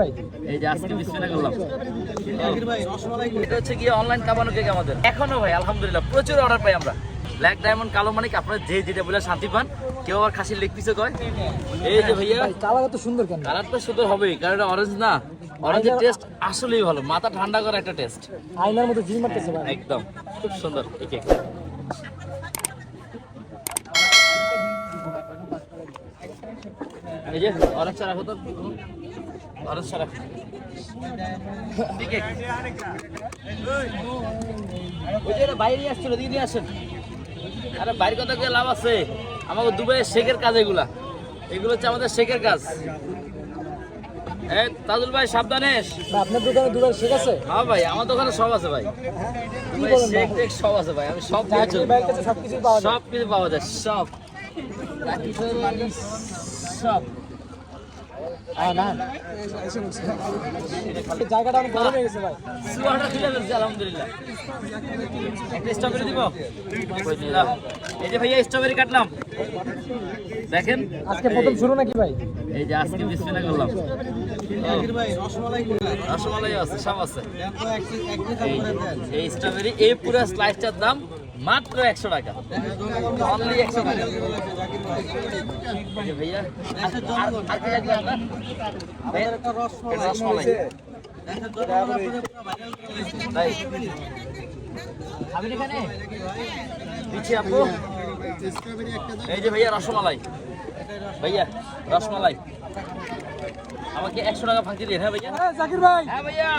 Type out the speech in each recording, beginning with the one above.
ভাই? এই যে আজকে বিসমিল্লাহ করলাম। এটা হচ্ছে গিয়ে অনলাইন কাবানো কেক আমাদের। এখনও ভাই আলহামদুলিল্লাহ প্রচুর অর্ডার পাই আমরা। ব্ল্যাক ডায়মন্ড কালো মানিক আপনারা যে যেটা বলে শান্তি পান। কেউ আবার খাসির লেগ পিসও কয়। এই যে ভাইয়া কালার এত সুন্দর কেন? কালারটা সুন্দর হবেই কারণ অরেঞ্জ না। অরেঞ্জের টেস্ট আসলেই ভালো মাথা ঠান্ডা করা একটা টেস্ট আয়নার মতো জিম মারতেছে ভাই। একদম খুব সুন্দর এই কেক এই যে অরেঞ্জ চা রাখো তো আছে ওই যে ওরা বাইরে আসছিল দিদি আসেন। আরে বাইরে কথা গিয়ে লাভ আছে। আমাকে দুবাইয়ের শেখের কাজ এগুলা। এগুলো হচ্ছে আমাদের শেখের কাজ। এই তাজুল ভাই সাবধানে। আপনার দোকানে দুবার শেখ আছে? হ্যাঁ ভাই আমার দোকানে সব আছে ভাই। কি ভাই বলেন টেক সব আছে ভাই আমি সব ভাইয়ের কাছে সব কিছুই পাওয়া যায়। সব কিছু পাওয়া যায় সব। সব। জায়গাটা অনেক গরম হয়ে গেছে ভাই সুয়াটা খুলে ফেলছি আলহামদুলিল্লাহ একটা স্ট্রবেরি দিব এই যে ভাইয়া স্ট্রবেরি কাটলাম দেখেন আজকে প্রথম শুরু নাকি ভাই? এই যে আজকে বিসমিল্লাহ করলাম রসমালাই আছে সব আছে এই- এই স্ট্রবেরি এই পুরো স্লাইসটার দাম মাত্র একশো টাকা। অনলি একশো ভাইয়া রসমালাই। খাবেন এখানে? দিচ্ছি আপু। এই যে ভাইয়া রসমালাই। ভাইয়া রসমালাই। আমাকে একশো টাকা ফাঁকি দিন হ্যাঁ ভাইয়া? হ্যাঁ জাকির ভাই। হ্যাঁ ভাইয়া।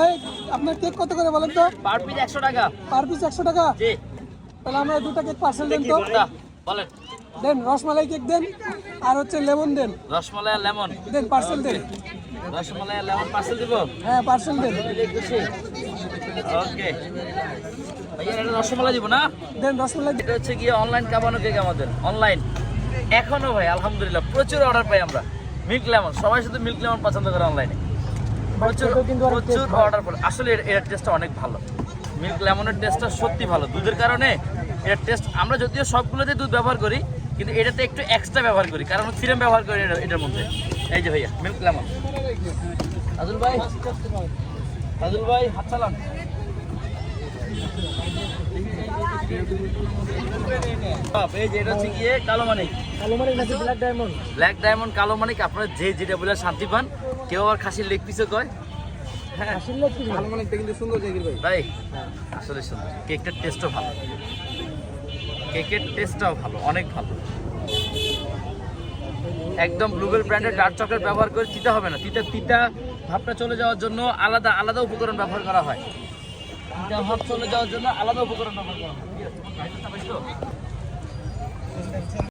এই আপনার কেক কত করে বলেন তো? পার পিস একশো টাকা। পার পিস একশো টাকা? জি। তাহলে আমরা দুটো কেক পার্সেল দেন তো। বলেন। দেন রসমালাই কেক দেন আর হচ্ছে লেমন দেন। রসমালাই আর লেমন। দেন পার্সেল দেন। রসমালাই আর লেমন পার্সেল দিব? হ্যাঁ পার্সেল দেন। ওকে। ভাইয়া এটা রসমালাই দিব না? দেন রসমালাই এটা হচ্ছে গিয়ে অনলাইন কাবানো কেক আমাদের। অনলাইন এখনও ভাই আলহামদুলিল্লাহ প্রচুর অর্ডার পাই আমরা। মিল্ক লেমন সবাই শুধু মিল্ক লেমন পছন্দ করে অনলাইনে প্রচুর অর্ডার পড়ে আসলে এর- টেস্টটা অনেক ভালো। মিল্ক লেমনের টেস্টটা সত্যি ভালো। দুধের কারণে এর টেস্ট আমরা যদিও সবগুলোতে দুধ ব্যবহার করি কিন্তু এটাতে একটু এক্সট্রা ব্যবহার করি কারণ সিরাম ব্যবহার করি এটা- এটার মধ্যে। এই যে ভাইয়া মিল্ক লেমন আজুল ভাই আজুল ভাই হাত চালান। এই যে এটা হচ্ছে গিয়ে কালো মানিক। কালো মানে ব্ল্যাক ডায়মন্ড ব্ল্যাক ডায়মন্ড কালো মানিক। আপনারা যে যেটা বলে শান্তি পান। কেউ আবার খাসির লেগ পিসও কয়? হ্যাঁ। ভাই। আসলে সুন্দর। কেকটার টেস্টও ভালো। কেকের টেস্টটাও ভালো অনেক ভালো। একদম ব্লুবেল ব্র্যান্ডের ডার্ক চকলেট ব্যবহার করে তিতা হবে না। তিতা তিতা ভাবটা চলে যাওয়ার জন্য আলাদা আলাদা উপকরণ ব্যবহার করা হয়। তিতা ভাব চলে যাওয়ার জন্য আলাদা উপকরণ ব্যবহার করা হয়। ঠিক আছে?